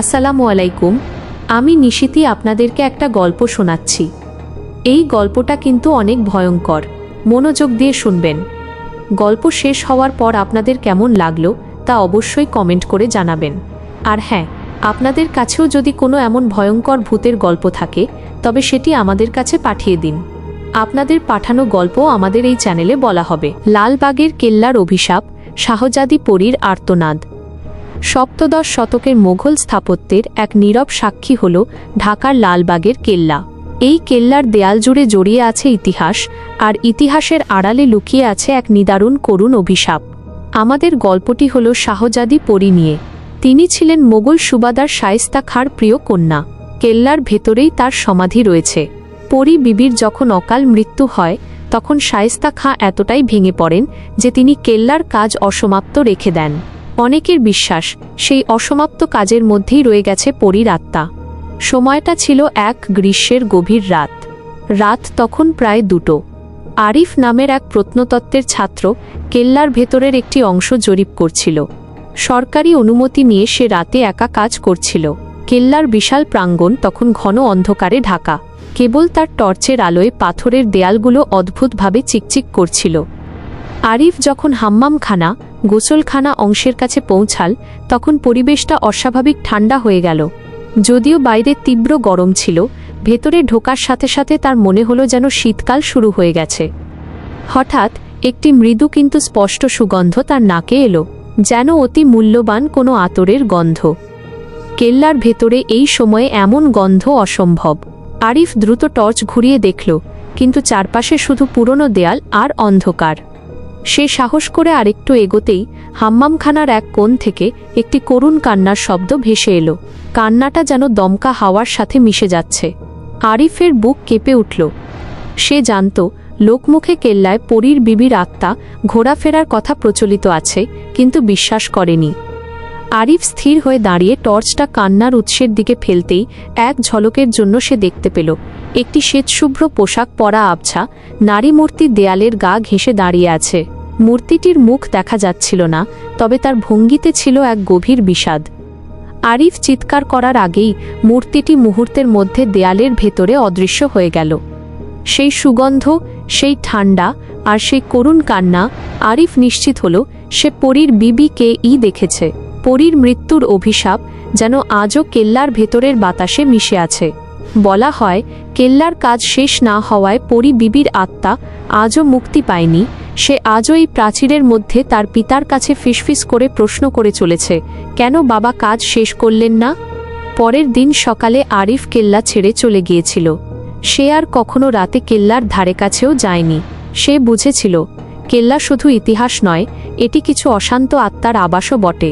আসসালামু আলাইকুম, আমি নিশিতি আপনাদেরকে একটা গল্প শোনাচ্ছি। এই গল্পটা কিন্তু অনেক ভয়ঙ্কর, মনোযোগ দিয়ে শুনবেন। গল্প শেষ হওয়ার পর আপনাদের কেমন লাগল তা অবশ্যই কমেন্ট করে জানাবেন। আর হ্যাঁ আপনাদের কাছেও যদি কোনো এমন ভয়ঙ্কর ভূতের গল্প থাকে, তবে সেটি আমাদের কাছে পাঠিয়ে দিন। আপনাদের পাঠানো গল্প আমাদের এই চ্যানেলে বলা হবে। লালবাগের কেল্লার অভিশাপ, শাহজাদি পরীর আর্তনাদ। সপ্তদশ শতকের মোঘল স্থাপত্যের এক নীরব সাক্ষী হল ঢাকার লালবাগের কেল্লা। এই কেল্লার দেয়াল জুড়ে জড়িয়ে আছে ইতিহাস, আর ইতিহাসের আড়ালে লুকিয়ে আছে এক নিদারুণ করুণ অভিশাপ। আমাদের গল্পটি হল শাহজাদি পরী নিয়ে। তিনি ছিলেন মোগল সুবাদার শায়েস্তা খাঁর প্রিয় কন্যা। কেল্লার ভেতরেই তার সমাধি রয়েছে। পরি বিবির যখন অকাল মৃত্যু হয়, তখন শায়েস্তা খাঁ এতটাই ভেঙে পড়েন যে তিনি কেল্লার কাজ অসমাপ্ত রেখে দেন। অনেকের বিশ্বাস, সেই অসমাপ্ত কাজের মধ্যেই রয়ে গেছে পরীর আত্মা। সময়টা ছিল এক গ্রীষ্মের গভীর রাত। রাত তখন প্রায় দুটো। আরিফ নামের এক প্রত্নতত্ত্বের ছাত্র কেল্লার ভেতরের একটি অংশ জরিপ করছিল। সরকারি অনুমতি নিয়ে সে রাতে একা কাজ করছিল। কেল্লার বিশাল প্রাঙ্গণ তখন ঘন অন্ধকারে ঢাকা। কেবল তার টর্চের আলোয় পাথরের দেয়ালগুলো অদ্ভুতভাবে চিকচিক করছিল। আরিফ যখন হাম্মামখানা, গোসলখানা অংশের কাছে পৌঁছাল, তখন পরিবেশটা অস্বাভাবিক ঠান্ডা হয়ে গেল। যদিও বাইরে তীব্র গরম ছিল, ভেতরে ঢোকার সাথে সাথে তার মনে হলো যেন শীতকাল শুরু হয়ে গেছে। হঠাৎ, একটি মৃদু কিন্তু স্পষ্ট সুগন্ধ তার নাকে এলো, যেন অতি মূল্যবান কোনো আতরের গন্ধ। কেল্লার ভেতরে এই সময়ে এমন গন্ধ অসম্ভব। আরিফ দ্রুত টর্চ ঘুরিয়ে দেখল, কিন্তু চারপাশে শুধু পুরনো দেয়াল আর অন্ধকার। সে সাহস করে আরেকটু এগোতেই হাম্মামখানার এক কোণ থেকে একটি করুণ কান্নার শব্দ ভেসে এলো। কান্নাটা যেন দমকা হাওয়ার সাথে মিশে যাচ্ছে। আরিফের বুক কেঁপে উঠল। সে জানত, লোকমুখে কেল্লায় পরীর বিবির আত্মা ঘোরাফেরার কথা প্রচলিত আছে, কিন্তু বিশ্বাস করেনি। আরিফ স্থির হয়ে দাঁড়িয়ে টর্চটা কান্নার উৎসের দিকে ফেলতেই এক ঝলকের জন্য সে দেখতে পেল। একটি শ্বেতশুভ্র পোশাক পরা আবছা নারী মূর্তি দেয়ালের গা ঘেঁষে দাঁড়িয়ে আছে। মূর্তিটির মুখ দেখা যাচ্ছিল না, তবে তার ভঙ্গিতে ছিল এক গভীর বিষাদ। আরিফ চিৎকার করার আগেই মূর্তিটি মুহূর্তের মধ্যে দেয়ালের ভেতরে অদৃশ্য হয়ে গেল। সেই সুগন্ধ, সেই ঠান্ডা আর সেই করুণ কান্না আরিফ নিশ্চিত হল সে পরীর বিবিকে ই দেখেছে। পরীর মৃত্যুর অভিশাপ যেন আজও কেল্লার ভেতরের বাতাসে মিশে আছে। বলা হয়, কেল্লার কাজ শেষ না হওয়ায় পরী বিবির আত্মা আজও মুক্তি পায়নি সে আজও এই প্রাচীরের মধ্যে তার পিতার কাছে ফিসফিস করে প্রশ্ন করে চলেছে, কেন বাবা কাজ শেষ করলেন না? পরের দিন সকালে আরিফ কেল্লা ছেড়ে চলে গিয়েছিল। সে আর কখনো রাতে কেল্লার ধারে কাছেও যায়নি। সে বুঝেছিল, কেল্লা শুধু ইতিহাস নয়, এটি কিছু অশান্ত আত্মার আবাসও বটে।